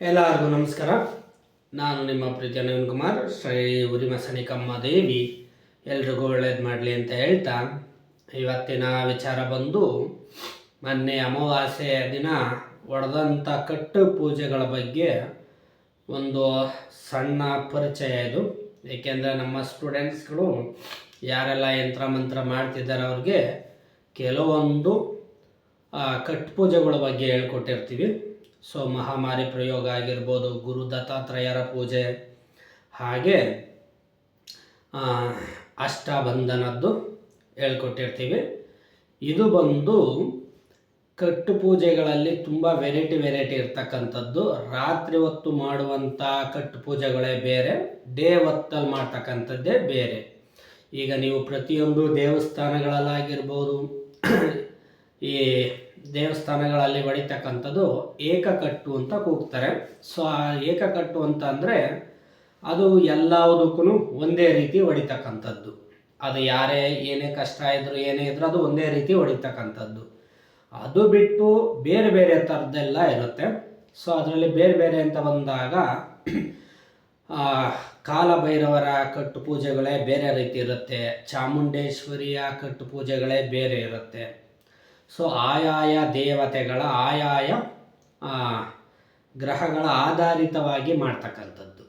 ಎಲ್ಲರಿಗೂ ನಮಸ್ಕಾರ. ನಾನು ನಿಮ್ಮ ಪ್ರೀತಿ ನವೀನ್ ಕುಮಾರ್. ಶ್ರೀ ಉರಿಮಸನಿಕಮ್ಮ ದೇವಿ. ಎಲ್ರಿಗೂ ಒಳ್ಳೇದು ಮಾಡಲಿ ಅಂತ ಹೇಳ್ತಾ, ಇವತ್ತಿನ ವಿಚಾರ ಬಂದು, ಮೊನ್ನೆ ಅಮಾವಾಸ್ಯೆ ದಿನ ಒಡೆದಂಥ ಕಟ್ಟು ಪೂಜೆಗಳ ಬಗ್ಗೆ ಒಂದು ಸಣ್ಣ ಪರಿಚಯ ಇದು. ಏಕೆಂದರೆ ನಮ್ಮ ಸ್ಟೂಡೆಂಟ್ಸ್ಗಳು ಯಾರೆಲ್ಲ ಯಂತ್ರ ಮಂತ್ರ ಮಾಡ್ತಿದ್ದಾರೆ ಅವ್ರಿಗೆ ಕೆಲವೊಂದು ಕಟ್ಟು ಕಟ್ ಪೂಜೆಗಳ ಬಗ್ಗೆ ಹೇಳ್ಕೊಟ್ಟಿರ್ತೀವಿ. ಸೊ ಮಹಾಮಾರಿ ಪ್ರಯೋಗ ಆಗಿರ್ಬೋದು, ಗುರು ದತ್ತಾತ್ರೇಯರ ಪೂಜೆ, ಹಾಗೆ ಅಷ್ಟಬಂಧನದ್ದು ಹೇಳ್ಕೊಟ್ಟಿರ್ತೀವಿ. ಇದು ಬಂದು ಕಟ್ಟು ಪೂಜೆಗಳಲ್ಲಿ ತುಂಬ ವೆರೈಟಿ ವೆರೈಟಿ ಇರ್ತಕ್ಕಂಥದ್ದು. ರಾತ್ರಿ ಹೊತ್ತು ಮಾಡುವಂಥ ಕಟ್ಟು ಪೂಜೆಗಳೇ ಬೇರೆ ಡೇ ಹೊತ್ತಲ್ಲಿ ಮಾಡ್ತಕ್ಕಂಥದ್ದೇ ಬೇರೆ. ಈಗ ನೀವು ಪ್ರತಿಯೊಂದು ದೇವಸ್ಥಾನಗಳಲ್ಲಾಗಿರ್ಬೋದು, ಈ ದೇವಸ್ಥಾನಗಳಲ್ಲಿ ಹೊಡಿತಕ್ಕಂಥದ್ದು ಏಕಕಟ್ಟು ಅಂತ ಕೂಗ್ತಾರೆ. ಸೊ, ಆ ಏಕಕಟ್ಟು ಅಂತ ಅಂದರೆ ಅದು ಎಲ್ಲದಕ್ಕೂ ಒಂದೇ ರೀತಿ ಹೊಡಿತಕ್ಕಂಥದ್ದು. ಅದು ಯಾರೇ ಏನೇ ಕಷ್ಟ ಇದ್ರು ಏನೇ ಇದ್ರೂ ಅದು ಒಂದೇ ರೀತಿ ಹೊಡಿತಕ್ಕಂಥದ್ದು. ಅದು ಬಿಟ್ಟು ಬೇರೆ ಬೇರೆ ಥರದ್ದೆಲ್ಲ ಇರುತ್ತೆ. ಸೊ, ಅದರಲ್ಲಿ ಬೇರೆ ಬೇರೆ ಅಂತ ಬಂದಾಗ ಕಾಲಭೈರವರ ಕಟ್ಟು ಪೂಜೆಗಳೇ ಬೇರೆ ರೀತಿ ಇರುತ್ತೆ. ಚಾಮುಂಡೇಶ್ವರಿಯ ಕಟ್ಟು ಪೂಜೆಗಳೇ ಬೇರೆ ಇರುತ್ತೆ. ಸೊ ಆಯಾಯ ದೇವತೆಗಳ ಆಯಾಯ ಗ್ರಹಗಳ ಆಧಾರಿತವಾಗಿ ಮಾಡ್ತಕ್ಕಂಥದ್ದು.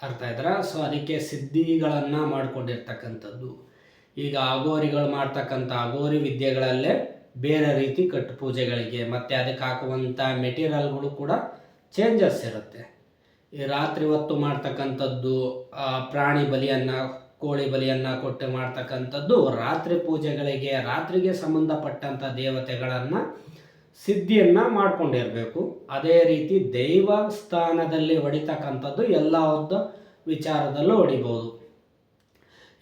ಅರ್ಥ ಆಯ್ತರ? ಸೊ ಅದಕ್ಕೆ ಸಿದ್ಧಿಗಳನ್ನು ಮಾಡಿಕೊಂಡಿರ್ತಕ್ಕಂಥದ್ದು. ಈಗ ಅಗೋರಿಗಳು ಮಾಡ್ತಕ್ಕಂಥ ಅಗೋರಿ ವಿದ್ಯೆಗಳಲ್ಲೇ ಬೇರೆ ರೀತಿ ಕಟ್ಟು ಪೂಜೆಗಳಿಗೆ, ಮತ್ತು ಅದಕ್ಕೆ ಹಾಕುವಂಥ ಮೆಟೀರಿಯಲ್ಗಳು ಕೂಡ ಚೇಂಜಸ್ ಇರುತ್ತೆ. ಈ ರಾತ್ರಿ ಹೊತ್ತು ಮಾಡ್ತಕ್ಕಂಥದ್ದು ಪ್ರಾಣಿ ಬಲಿಯನ್ನು ಕೋಳಿ ಬಲಿಯನ್ನು ಕೊಟ್ಟು ಮಾಡ್ತಕ್ಕಂಥದ್ದು ರಾತ್ರಿ ಪೂಜೆಗಳಿಗೆ, ರಾತ್ರಿಗೆ ಸಂಬಂಧಪಟ್ಟಂಥ ದೇವತೆಗಳನ್ನು ಸಿದ್ಧಿಯನ್ನು ಮಾಡ್ಕೊಂಡಿರಬೇಕು. ಅದೇ ರೀತಿ ದೈವಸ್ಥಾನದಲ್ಲಿ ಹೊಡಿತಕ್ಕಂಥದ್ದು ಎಲ್ಲ ಒಂದು ವಿಚಾರದಲ್ಲೂ ಹೊಡಿಬೋದು.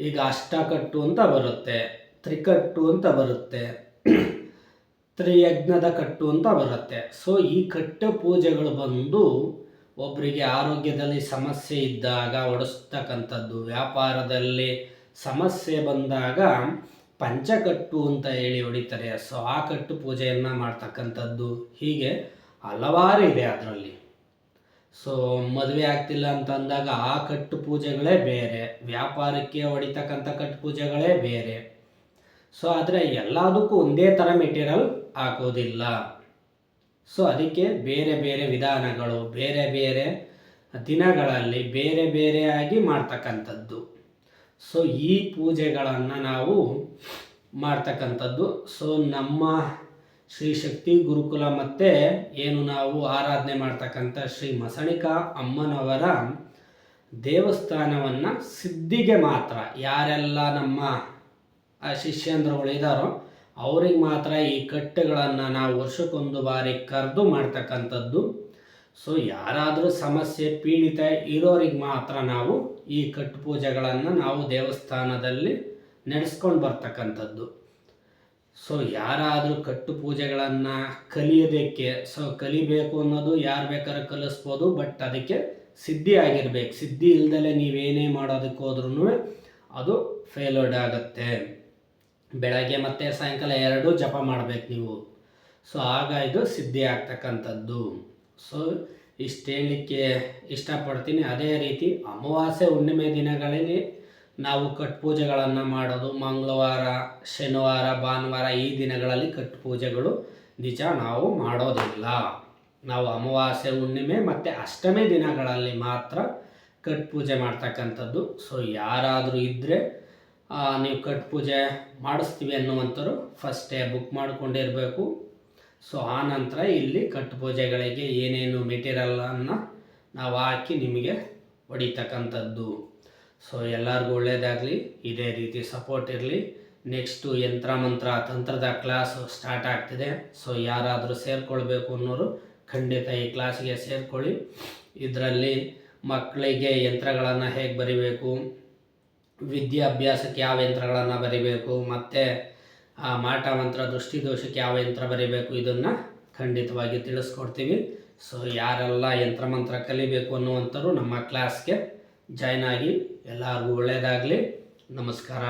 ಈಗ ಅಷ್ಟಕಟ್ಟು ಅಂತ ಬರುತ್ತೆ, ತ್ರಿಕಟ್ಟು ಅಂತ ಬರುತ್ತೆ, ತ್ರಿಯಜ್ಞದ ಕಟ್ಟು ಅಂತ ಬರುತ್ತೆ. ಸೊ ಈ ಕಟ್ಟು ಪೂಜೆಗಳು ಬಂದು ಒಬ್ಬರಿಗೆ ಆರೋಗ್ಯದಲ್ಲಿ ಸಮಸ್ಯೆ ಇದ್ದಾಗ ಒಡಿಸ್ತಕ್ಕಂಥದ್ದು ವ್ಯಾಪಾರದಲ್ಲಿ ಸಮಸ್ಯೆ ಬಂದಾಗ ಪಂಚಕಟ್ಟು ಅಂತ ಹೇಳಿ ಹೊಡಿತಾರೆ. ಸೊ ಆ ಕಟ್ಟು ಪೂಜೆಯನ್ನು ಮಾಡ್ತಕ್ಕಂಥದ್ದು ಹೀಗೆ ಹಲವಾರು ಇದೆ ಅದರಲ್ಲಿ. ಸೊ ಮದುವೆ ಆಗ್ತಿಲ್ಲ ಅಂತ ಅಂದಾಗ ಆ ಕಟ್ಟು ಪೂಜೆಗಳೇ ಬೇರೆ, ವ್ಯಾಪಾರಕ್ಕೆ ಹೊಡಿತಕ್ಕಂಥ ಕಟ್ಟು ಪೂಜೆಗಳೇ ಬೇರೆ. ಸೊ ಆದರೆ ಎಲ್ಲದಕ್ಕೂ ಒಂದೇ ಥರ ಮೆಟೀರಿಯಲ್ ಹಾಕೋದಿಲ್ಲ. ಸೊ ಅದಕ್ಕೆ ಬೇರೆ ಬೇರೆ ವಿಧಾನಗಳು, ಬೇರೆ ಬೇರೆ ದಿನಗಳಲ್ಲಿ ಬೇರೆ ಬೇರೆಯಾಗಿ ಮಾಡ್ತಕ್ಕಂಥದ್ದು. ಸೊ ಈ ಪೂಜೆಗಳನ್ನು ನಾವು ಮಾಡ್ತಕ್ಕಂಥದ್ದು. ಸೊ ನಮ್ಮ ಶ್ರೀ ಶಕ್ತಿ ಗುರುಕುಲ ಮತ್ತು ಏನು ನಾವು ಆರಾಧನೆ ಮಾಡ್ತಕ್ಕಂಥ ಶ್ರೀ ಮಸಣಿಕಾ ಅಮ್ಮನವರ ದೇವಸ್ಥಾನವನ್ನು ಸಿದ್ಧಿಗೆ ಮಾತ್ರ ಯಾರೆಲ್ಲ ನಮ್ಮ ಆ ಶಿಷ್ಯಂದ್ರುಗಳು ಇದ್ದಾರೋ ಅವ್ರಿಗೆ ಮಾತ್ರ ಈ ಕಟ್ಟುಗಳನ್ನು ನಾವು ವರ್ಷಕ್ಕೊಂದು ಬಾರಿ ಕರೆದು ಮಾಡ್ತಕ್ಕಂಥದ್ದು. ಸೊ ಯಾರಾದರೂ ಸಮಸ್ಯೆ, ಪೀಡಿತ ಇರೋರಿಗೆ ಮಾತ್ರ ನಾವು ಈ ಕಟ್ಟು ಪೂಜೆಗಳನ್ನು ನಾವು ದೇವಸ್ಥಾನದಲ್ಲಿ ನಡೆಸ್ಕೊಂಡು ಬರ್ತಕ್ಕಂಥದ್ದು. ಸೊ ಯಾರಾದರೂ ಕಟ್ಟು ಪೂಜೆಗಳನ್ನು ಕಲಿಯೋದಕ್ಕೆ ಸೊ ಕಲಿಬೇಕು ಅನ್ನೋದು ಯಾರು ಬೇಕಾದ್ರೂ ಕಲಿಸ್ಬೋದು ಬಟ್ ಅದಕ್ಕೆ ಸಿದ್ಧಿ ಆಗಿರ್ಬೇಕು. ಸಿದ್ಧಿ ಇಲ್ದಲೆ ನೀವೇನೇ ಮಾಡೋದಕ್ಕೋದ್ರೂ ಅದು ಫೇಲೋಡ್ ಆಗುತ್ತೆ. ಬೆಳಗ್ಗೆ ಮತ್ತು ಸಾಯಂಕಾಲ ಎರಡೂ ಜಪ ಮಾಡಬೇಕು ನೀವು. ಸೊ ಆಗ ಇದು ಸಿದ್ಧಿ ಆಗ್ತಕ್ಕಂಥದ್ದು. ಸೊ ಇಷ್ಟು ಹೇಳಲಿಕ್ಕೆ ಇಷ್ಟಪಡ್ತೀನಿ. ಅದೇ ರೀತಿ ಅಮಾವಾಸ್ಯೆ ಹುಣ್ಣಿಮೆ ದಿನಗಳಲ್ಲಿ ನಾವು ಕಟ್ ಪೂಜೆಗಳನ್ನು ಮಾಡೋದು. ಮಂಗಳವಾರ, ಶನಿವಾರ, ಭಾನುವಾರ ಈ ದಿನಗಳಲ್ಲಿ ಕಟ್ ಪೂಜೆಗಳು ನಿಜ ನಾವು ಮಾಡೋದಿಲ್ಲ. ನಾವು ಅಮಾವಾಸ್ಯೆ, ಹುಣ್ಣಿಮೆ ಮತ್ತು ಅಷ್ಟಮಿ ದಿನಗಳಲ್ಲಿ ಮಾತ್ರ ಕಟ್ ಪೂಜೆ ಮಾಡ್ತಕ್ಕಂಥದ್ದು. ಸೊ ಯಾರಾದರೂ ಇದ್ದರೆ ನೀವು ಕಟ್ ಪೂಜೆ ಮಾಡಿಸ್ತೀವಿ ಅನ್ನುವಂಥವ್ರು ಫಸ್ಟೇ ಬುಕ್ ಮಾಡ್ಕೊಂಡಿರಬೇಕು ಸೊ ಆ ನಂತರ ಇಲ್ಲಿ ಕಟ್ ಪೂಜೆಗಳಿಗೆ ಏನೇನು ಮೆಟೀರಿಯಲನ್ನು ನಾವು ಹಾಕಿ ನಿಮಗೆ ಹೊಡಿತಕ್ಕಂಥದ್ದು. ಸೊ ಎಲ್ಲರಿಗೂ ಒಳ್ಳೆಯದಾಗಲಿ ಇದೇ ರೀತಿ ಸಪೋರ್ಟ್ ಇರಲಿ. ನೆಕ್ಸ್ಟು ಯಂತ್ರ ಮಂತ್ರ ತಂತ್ರದ ಕ್ಲಾಸು ಸ್ಟಾರ್ಟ್ ಆಗ್ತಿದೆ. ಸೊ ಯಾರಾದರೂ ಸೇರಿಕೊಳ್ಬೇಕು ಅನ್ನೋರು ಖಂಡಿತ ಈ ಕ್ಲಾಸಿಗೆ ಸೇರಿಕೊಳ್ಳಿ. ಇದರಲ್ಲಿ ಮಕ್ಕಳಿಗೆ ಯಂತ್ರಗಳನ್ನು ಹೇಗೆ ಬರಿಬೇಕು ವಿದ್ಯಾಭ್ಯಾಸಕ್ಕೆ ಯಾವ ಯಂತ್ರಗಳನ್ನು ಬರಿಬೇಕು, ಮತ್ತು ಆ ಮಾಟ ಮಂತ್ರ ದೃಷ್ಟಿದೋಷಕ್ಕೆ ಯಾವ ಯಂತ್ರ ಬರಿಬೇಕು ಇದನ್ನು ಖಂಡಿತವಾಗಿ ತಿಳಿಸ್ಕೊಡ್ತೀವಿ. ಸೊ ಯಾರೆಲ್ಲ ಯಂತ್ರ ಮಂತ್ರ ಕಲಿಬೇಕು ಅನ್ನುವಂಥವ್ರು ನಮ್ಮ ಕ್ಲಾಸ್ಗೆ ಜಾಯ್ನ್ ಆಗಿ ಎಲ್ಲರಿಗೂ ಒಳ್ಳೆಯದಾಗಲಿ ನಮಸ್ಕಾರ.